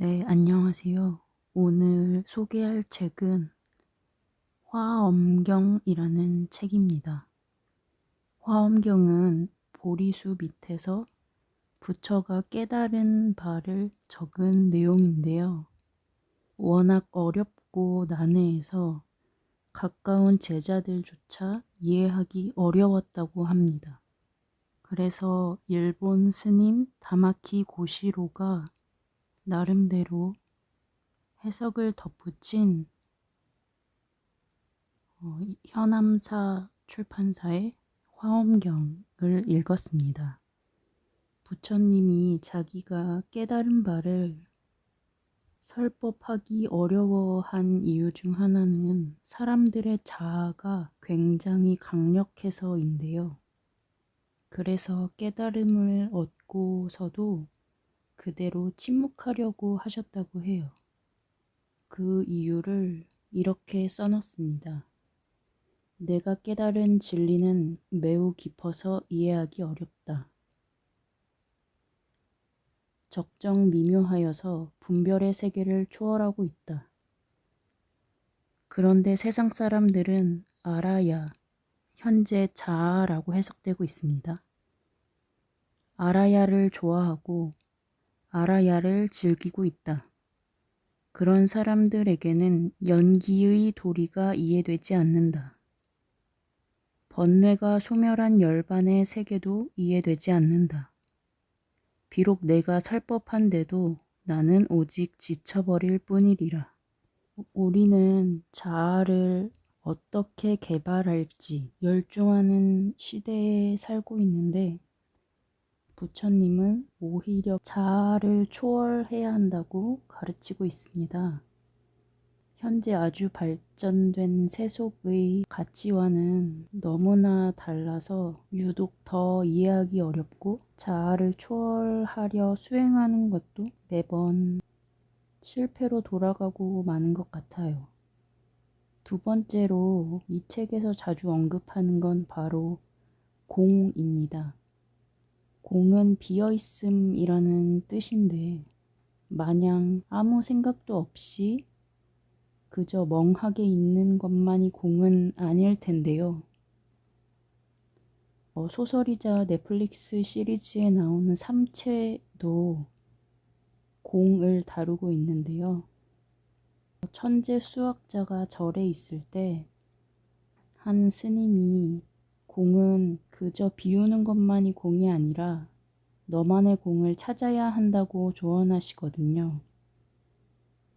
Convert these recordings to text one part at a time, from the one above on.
네, 안녕하세요. 오늘 소개할 책은 화엄경이라는 책입니다. 화엄경은 보리수 밑에서 부처가 깨달은 바를 적은 내용인데요. 워낙 어렵고 난해해서 가까운 제자들조차 이해하기 어려웠다고 합니다. 그래서 일본 스님 다마키 고시로가 나름대로 해석을 덧붙인 어, 현암사 출판사의 화엄경을 읽었습니다. 부처님이 자기가 깨달은 바를 설법하기 어려워한 이유 중 하나는 사람들의 자아가 굉장히 강력해서인데요. 그래서 깨달음을 얻고서도 그대로 침묵하려고 하셨다고 해요. 그 이유를 이렇게 써놨습니다. 내가 깨달은 진리는 매우 깊어서 이해하기 어렵다. 적정 미묘하여서 분별의 세계를 초월하고 있다. 그런데 세상 사람들은 알아야 현재 자아라고 해석되고 있습니다. 알아야를 좋아하고 알아야를 즐기고 있다. 그런 사람들에게는 연기의 도리가 이해되지 않는다. 번뇌가 소멸한 열반의 세계도 이해되지 않는다. 비록 내가 설법한데도 나는 오직 지쳐버릴 뿐이리라. 우리는 자아를 어떻게 개발할지 열중하는 시대에 살고 있는데 부처님은 오히려 자아를 초월해야 한다고 가르치고 있습니다. 현재 아주 발전된 세속의 가치와는 너무나 달라서 유독 더 이해하기 어렵고 자아를 초월하려 수행하는 것도 매번 실패로 돌아가고 마는 것 같아요. 두 번째로 이 책에서 자주 언급하는 건 바로 공입니다. 공은 비어있음이라는 뜻인데 마냥 아무 생각도 없이 그저 멍하게 있는 것만이 공은 아닐 텐데요. 어, 소설이자 넷플릭스 시리즈에 나오는 삼체도 공을 다루고 있는데요. 천재 수학자가 절에 있을 때 한 스님이 공은 그저 비우는 것만이 공이 아니라 너만의 공을 찾아야 한다고 조언하시거든요.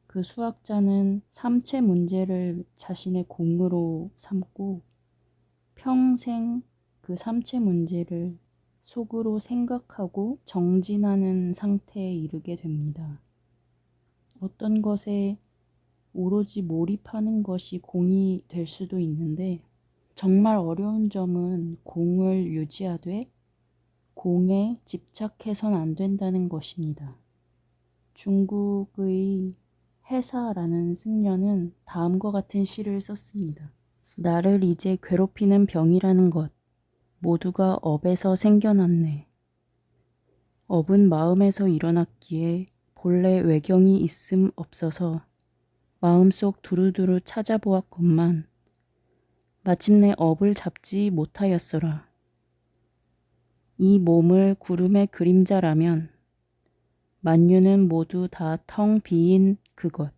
그 수학자는 삼체 문제를 자신의 공으로 삼고 평생 그 삼체 문제를 속으로 생각하고 정진하는 상태에 이르게 됩니다. 어떤 것에 오로지 몰입하는 것이 공이 될 수도 있는데 정말 어려운 점은 공을 유지하되 공에 집착해선 안 된다는 것입니다. 중국의 해사라는 승려는 다음과 같은 시를 썼습니다. 나를 이제 괴롭히는 병이라는 것 모두가 업에서 생겨났네. 업은 마음에서 일어났기에 본래 외경이 있음 없어서 마음속 두루두루 찾아보았건만 마침내 업을 잡지 못하였어라. 이 몸을 구름의 그림자라면 만유는 모두 다 텅 비인 그것.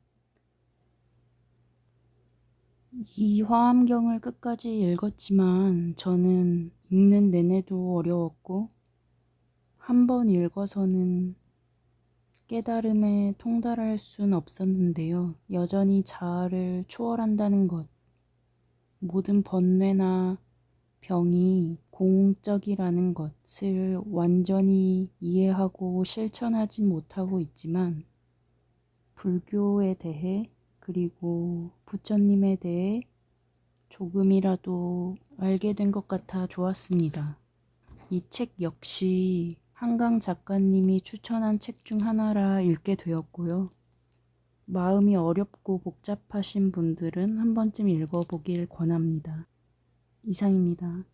이 화엄경을 끝까지 읽었지만 저는 읽는 내내도 어려웠고 한 번 읽어서는 깨달음에 통달할 순 없었는데요. 여전히 자아를 초월한다는 것. 모든 번뇌나 병이 공적이라는 것을 완전히 이해하고 실천하지 못하고 있지만 불교에 대해 그리고 부처님에 대해 조금이라도 알게 된 것 같아 좋았습니다. 이 책 역시 한강 작가님이 추천한 책 중 하나라 읽게 되었고요. 마음이 어렵고 복잡하신 분들은 한 번쯤 읽어보길 권합니다. 이상입니다.